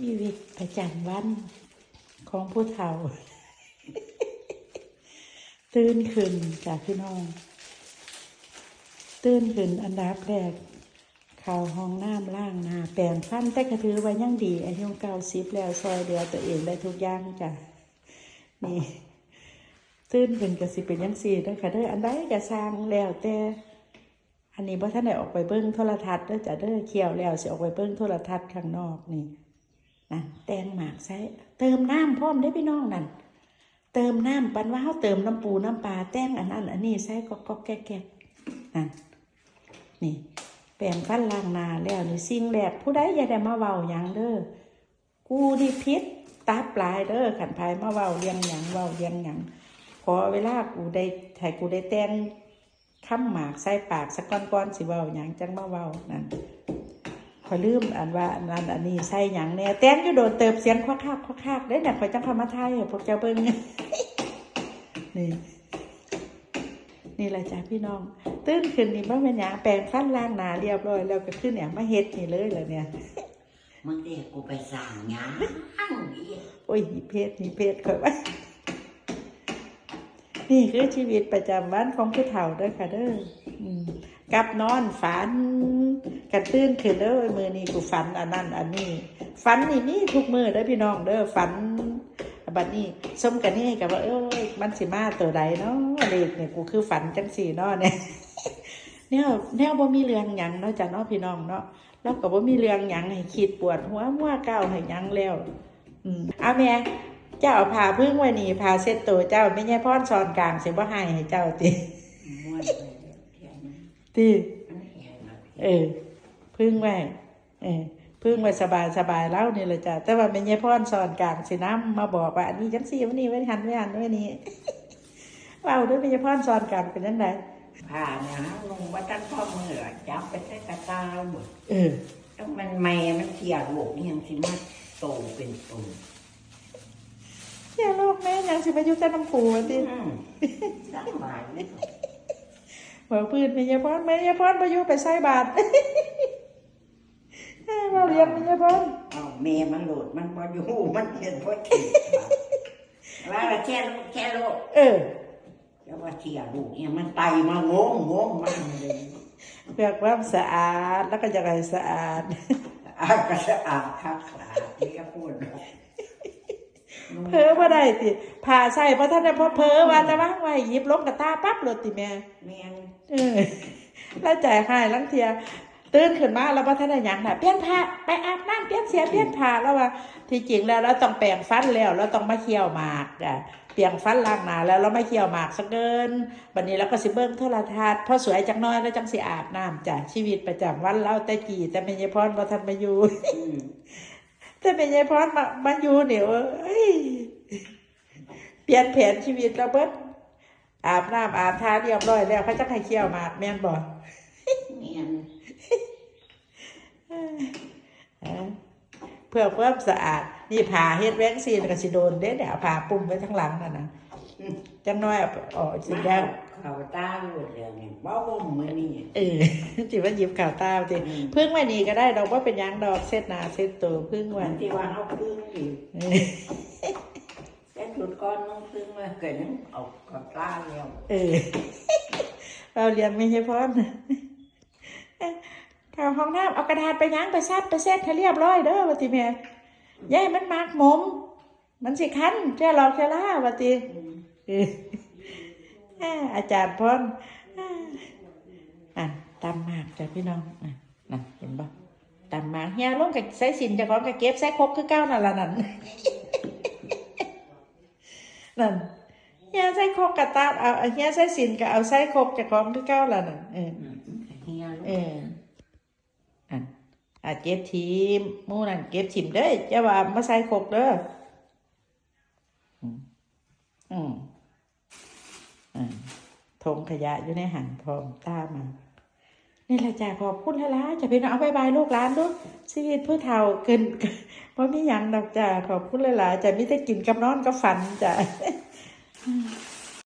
ชีวิตประจำวันของผู้เฒ่า ตื่นขึ้นจากพี่น้อง ตื่นขึ้นอันดับแรกข้าวห้องน้ำล้างนาแปรงฟันแต่กระถือไว่ายังดีอายุเก้าสิบแล้วซอยเหลือตัวเองได้ทุกอย่างจ้ะนี่ตื่นขึ้นก็สิเป็นยังสี่ด้อค่ะเด้ออันใดก็สร้างแล้วแต่อันนี้พ่ท่านได้ออกไปเบิ้งโทรทัศน์เด้อจ้ะเด้อเคี่ยวแล้วสิออกไปเบิ้งโทรทัศน์ข้างนอกนี่ นะแตงหมากใส่เติมน้ำพร้อมได้พี่น้องนั่นเติมน้ำปันว่าเขาเติมน้ำปูน้ำปลาแตงอันนั้นอันนี้ใส่ก็ก็แก๊กนั่นนี่แปรงฟันล้างนาแล้วนี่สิ่งแรกผู้ใดอย่าได้มาเว้าหยังเด้อกูนี่พิษตาปลายเด้อขันภายมาเว้าเรียงหยังเว้าเรียงหยังขอเวลากูได้ให้กูได้แตงค้ำหมากใส่ปากสักก้อนก้อนๆสิเว้าหยังจังมาเว้านั่น อยลืมอันว่าอันนั้นอันนี้ใส่หยังแน่แต้งอยู่โดนเติบเสียงควักคากควักคากได้น่ะขอยจังคำมาไทายให้พวกเจ้าเบิ่งนี่นี่แหละจ้ะพี่น้อง ตื่นขึ้นนี่บ่แม่นหยังแปรงฟันล้างหน้าเรียบร้อยแล้วก็ขึ้นเนี่ยมาเฮ็ดนี่เลยล่ะเนี่ยมึงเรียกกูไปสั่งงานอีกโอ้ยหีเพศหีเพศข่อยว่านี่คือชีวิตประจำวันของผู้เฒ่าเด้อค่ะเด้ออืม กลับนอนฝันกระตื้นขึ้นเด้อมือนี้กูฝันอันนั้นอันนี้ฝันนี่มีทุกมือเด้อพี่น้องเด้อฝันบัดนี้สมกันนี่กับว่าเอ้ยมันสิมาตัวใดเนาะเลขเนี่ยกูคือฝันจังสี่เนาะเนี่ยแน่วแนวบ่มีเรื่องหยังเนาะจ้ะเนาะพี่น้องเนาะแล้วก็บ่มีเรื่องหยังให้คิดปวดหัวมัวเก้าวให้หยังแล้วอืมเอาแม่เจ้าเอาพึ่งไว้นี่ผ้าเซ็ตตัวเจ้าไม่ใช่พ่อนซอนกลางสิบ่ให้ให้เจ้าติ ติมันเออพึ่งไว้เออพึ่งไว้สบายสบายแล้วนี่แหละจ้ะแต่ว่าไม่ใช่พ่อนซอนกลางสิน้ำมาบอกว่าอันนี้จังซี่วันนี้ไว้หันไว้หันไว้นี่เว้าด้วยไม่ใช่พ่อนซอนกลางเป็นจังไดผ่านะลงว่าตั้งข้อมือจับไปใส่กระตาหมดเออแล้วมันแม่มันเสียลูกนี่ยังสิมาโตเป็นโตแย่โลกแม่ยังสิมาอยู่แต่น้ำปูว่าติอืมสบาย เลยบอกพื้นไม่ใช่พ่อนไม่ใช่พ่อนไปอยู่ไปใส่บาตรเอ้ยเราเรียนไม่ใช่พ่อนเอาแม่มันโหลดมันพออยู่มันเห็นพอขีดว่าแค่ลูกแค่ลูกเออแล้วว่าเสียลูกเนี่ยมันไตมางงงงมันเลยเพื่อความสะอาดแล้วก็จะให้สะอาดอาก็สะอาดคักสะอาดที่ก็พูด เพ้อบ่ได้ติผ่าใส่เพราะท่านได้พอเพ้อว่าจะว่างไว้หยิบลงกับตาปั๊บรถติแม่แม่นเออแล้วจ่ายให้ลังเทียตื่นขึ้นมาแล้วบ่ทันได้หยังน่ะเปลี่ยนผ้าไปอาบน้ำเปลี่ยนเสียเปลี่ยนผ้าแล้วว่า ที่จริงแล้วเราต้องแปรงฟันแล้วเราต้องมาเคี่ยวหมากจ้ะเปลี่ยนฟันล้างหน้าแล้วเราไม่เคี่ยวหมากสักเกินบัดนี้เราก็สิเบิ่งโทรทัศน์พอสวยจักหน้อยแล้วจังสิอาบน้ำจ้ะชีวิตประจำวันเราแต่กี่แต่ไม่ยายพรบ่ทันมาอยู่อืม แต่เป็นยายพรมามาอยู่เนี่ยเอ้ยเปลี่ยนแผนชีวิตเราเบิดอาบน้ำอาบทาเรียบร้อยแล้วเขาจะให้เคี่ยวหมากแม่นบ่แม่นเออเพื่อความสะอาด นี่ผ่าเฮ็ดแว้งซีนก็สิโดนเด้เนี่ยเอาผ่าปุ่มไว้ทั้งหลังนั่นนะจังน้อยเอาออกสิแล้วเขาตาหลุดเลยเนี่ยบ่บ่มมือนี่เออจิว่าหยิบข่าวตามติพึ่งไว้นี่ก็ได้ดอกว่าเป็นหยังดอกเซ็ตหนาเซ็ตตัวพึ่งไว้วันที่ว่าเขาพึ่งอยู่เออแต่จุดก้อนน้องพึ่งมาเกิดนั้นเอาเขาตาแล้วเออเราเรียนไม่ใช่พอนข่าวห้องน้ำเอากระดาษไปยั้งไปซัดไปเซ็ตให้เรียบร้อยเด้อวะติแม่ยายมันมากหมมมันสิคันแค่หลอกแค่ล่าวะติอืมเออ อ่าอาจารย์พรอ่าอะตำหมากจ้ะพี่น้องอะน่ะเห็นบ่ตำหมากเฮียลงกับใส่สินเจะของกับเก็บใส่ครกคือเก้านั่นละนั่นนั่นเฮียใส่ครกกับตาเอาเฮียใส่สินกับเอาใส่ครกเจะของคือเก้าละนั่นเอออืมเฮียลูกเอออะอะเก็บทีมหมู่นั่นเก็บทีมเด้อจะว่ามาใส่ครกเด้ออืมอืมอ่า ทงขยะอยู่ในหันพร้อมตามมานี่แหละจ้ะขอบคุณหลาจะพี่น้องเอาบายบายลูกล้านดูชีวิตผู้เฒ่าเกินเพราะมียังดอกจ้ะขอบคุณหลาจะมีแต่กินกับนอนกับฝันจ้ะ